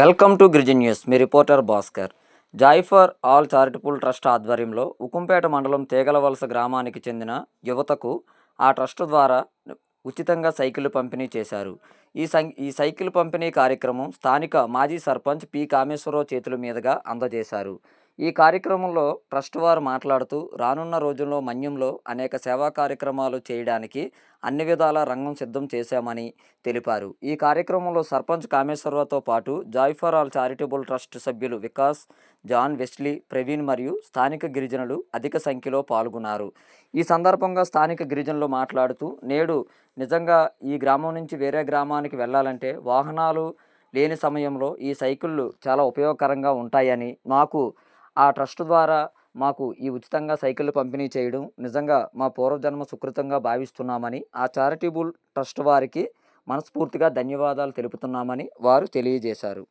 Welcome to Girijan news. Me reporter Bhaskar. Joy for all charitable trust ఆధ్వర్యంలో ఉకుంపేట మండలం తేగలవలస గ్రామానికి చెందిన యువతకు ఆ ట్రస్ట్ ద్వారా ఉచితంగా సైకిల్ పంపిణీ చేశారు. ఈ సై ఈ సైకిల్ పంపిణీ కార్యక్రమం స్థానిక మాజీ సర్పంచ్ పి కామేశ్వరరావు చేతుల మీదుగా అందజేశారు. ఈ కార్యక్రమంలో ట్రస్ట్ వారు మాట్లాడుతూ రానున్న రోజుల్లో మన్యంలో అనేక సేవా కార్యక్రమాలు చేయడానికి అన్ని విధాల రంగం సిద్ధం చేశామని తెలిపారు. ఈ కార్యక్రమంలో సర్పంచ్ కామేశ్వరరావుతో పాటు joy for all charitable trust సభ్యులు వికాస్ జాన్ వెస్లీ ప్రవీణ్ మరియు స్థానిక గిరిజనులు అధిక సంఖ్యలో పాల్గొన్నారు. ఈ సందర్భంగా స్థానిక గిరిజనులు మాట్లాడుతూ నేడు నిజంగా ఈ గ్రామం నుంచి వేరే గ్రామానికి వెళ్ళాలంటే వాహనాలు లేని సమయంలో ఈ సైకిళ్ళు చాలా ఉపయోగకరంగా ఉంటాయని మాకు ఆ ట్రస్ట్ ద్వారా మాకు ఈ ఉచితంగా సైకిళ్ళు పంపిణీ చేయడం నిజంగా మా పూర్వజన్మ సుకృతంగా భావిస్తున్నామని ఆ చారిటబుల్ ట్రస్ట్ వారికి మనస్ఫూర్తిగా ధన్యవాదాలు తెలుపుతున్నామని వారు తెలియజేశారు.